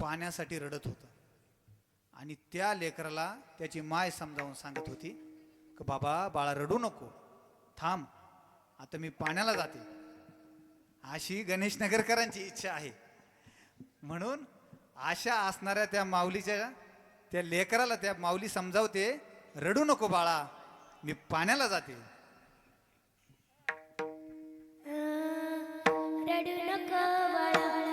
पाण्यासाठी रडत होतं. आणि त्या लेकराला त्याची माय समजावून सांगत होती की बाबा बाळा रडू नको. थांब. आता मी पाण्याला जाते. अशी गणेश नगरकरांची इच्छा आहे. म्हणून आशा असणाऱ्या त्या माऊलीच्या त्या लेकराला त्या माऊली समजावते रडू नको बाळा. मी पाण्याला जाते. रडू नको बाळा.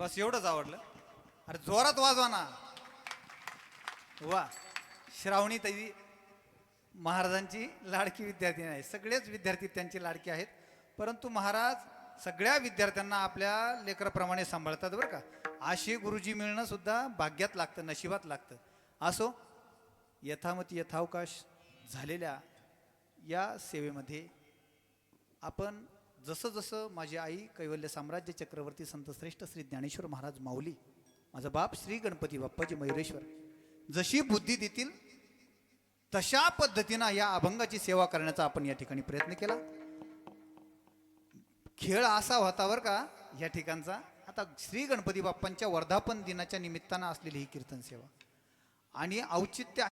बस एवढंच आवडलं. अरे जोरात वाजवा ना. वा. श्रावणी ताई महाराजांची लाडकी विद्यार्थी आहे सगळेच विद्यार्थी त्यांची लाडकी आहेत. परंतु महाराज सगळ्या विद्यार्थ्यांना आपल्या लेकराप्रमाणे सांभाळतात बरं का. असे गुरुजी मिळणं सुद्धा भाग्यात लागतं नशिबात लागतं. असो यथामती यथावकाश झालेल्या या सेवेमध्ये आपण जसं जसं माझी आई कैवल्य साम्राज्य चक्रवर्ती संत श्रेष्ठ श्री ज्ञानेश्वर महाराज माऊली माझा बाप श्री गणपती बाप्पाजी मयुरेश्वर जशी बुद्धी देतील तशा पद्धतीनं या अभंगाची सेवा करण्याचा आपण या ठिकाणी प्रयत्न केला. खेळ असा होता बरं का या ठिकाणचा. आता श्री गणपती बाप्पांच्या वर्धापन दिनाच्या निमित्तानं असलेली ही कीर्तन सेवा. आणि औचित्य